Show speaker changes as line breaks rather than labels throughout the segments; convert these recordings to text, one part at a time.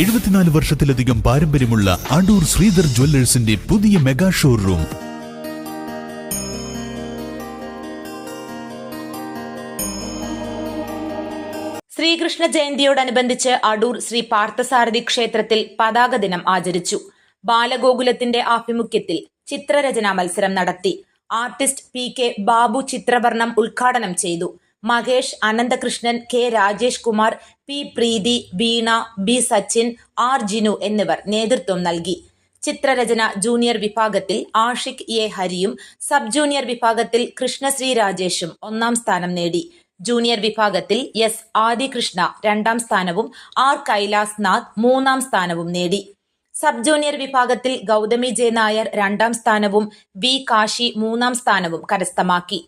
എഴുപത്തിനാല് വർഷത്തിലധികം പാരമ്പര്യമുള്ള അടൂർ ശ്രീധർ ജ്വല്ലേഴ്സിന്റെ പുതിയ മെഗാ ഷോറൂം ശ്രീകൃഷ്ണ ജയന്തിയോടനുബന്ധിച്ച് അടൂർ ശ്രീ പാർത്ഥസാരഥി ക്ഷേത്രത്തിൽ പതാക ദിനം ആചരിച്ചു ബാലഗോകുലത്തിന്റെ ആഭിമുഖ്യത്തിൽ ചിത്രരചനാ മത്സരം നടത്തി ആർട്ടിസ്റ്റ് പി കെ ബാബു ചിത്രവർണം ഉദ്ഘാടനം ചെയ്തു Mahesh Ananthakrishnan K Rajesh Kumar P Preethi Veena B Sachin R Jinu എന്നിവർ നേതൃത്വം നൽകി ചിത്രരചന ജൂനിയർ വിഭാഗത്തിൽ ആഷിഖ് എ ഹരിയും സബ് ജൂനിയർ വിഭാഗത്തിൽ കൃഷ്ണശ്രീ രാജേഷും ഒന്നാം സ്ഥാനം നേടി ജൂനിയർ വിഭാഗത്തിൽ എസ് ആദികൃഷ്ണ രണ്ടാം സ്ഥാനവും ആർ കൈലാസ് നാഥ് മൂന്നാം സ്ഥാനവും നേടി സബ് ജൂനിയർ വിഭാഗത്തിൽ ഗൗതമി ജെ നായർ രണ്ടാം സ്ഥാനവും വി കാശി മൂന്നാം സ്ഥാനവും കരസ്ഥമാക്കി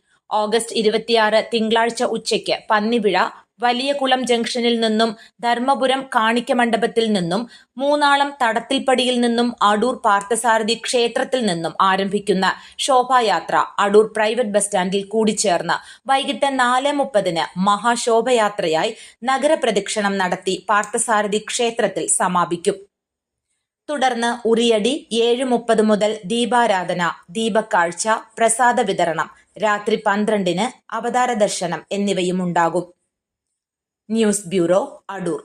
ഓഗസ്റ്റ് ഇരുപത്തിയാറ് തിങ്കളാഴ്ച ഉച്ചയ്ക്ക് പന്നിവിഴ വലിയകുളം ജംഗ്ഷനിൽ നിന്നും ധർമ്മപുരം കാണിക്ക മണ്ഡപത്തിൽ നിന്നും മൂന്നാളം തടത്തിൽപ്പടിയിൽ നിന്നും അടൂർ പാർത്ഥസാരഥി ക്ഷേത്രത്തിൽ നിന്നും ആരംഭിക്കുന്ന ശോഭായാത്ര അടൂർ പ്രൈവറ്റ് ബസ് സ്റ്റാൻഡിൽ കൂടിച്ചേർന്ന് വൈകിട്ട് നാല് മുപ്പതിന് മഹാശോഭയാത്രയായി നഗരപ്രദക്ഷിണം നടത്തി പാർത്ഥസാരഥി ക്ഷേത്രത്തിൽ സമാപിക്കും തുടർന്ന് ഉറിയടി ഏഴ് മുപ്പത് മുതൽ ദീപാരാധന ദീപക്കാഴ്ച പ്രസാദ വിതരണം രാത്രി പന്ത്രണ്ടിന് അവതാര ദർശനം എന്നിവയും ഉണ്ടാകും ന്യൂസ് ബ്യൂറോ അടൂർ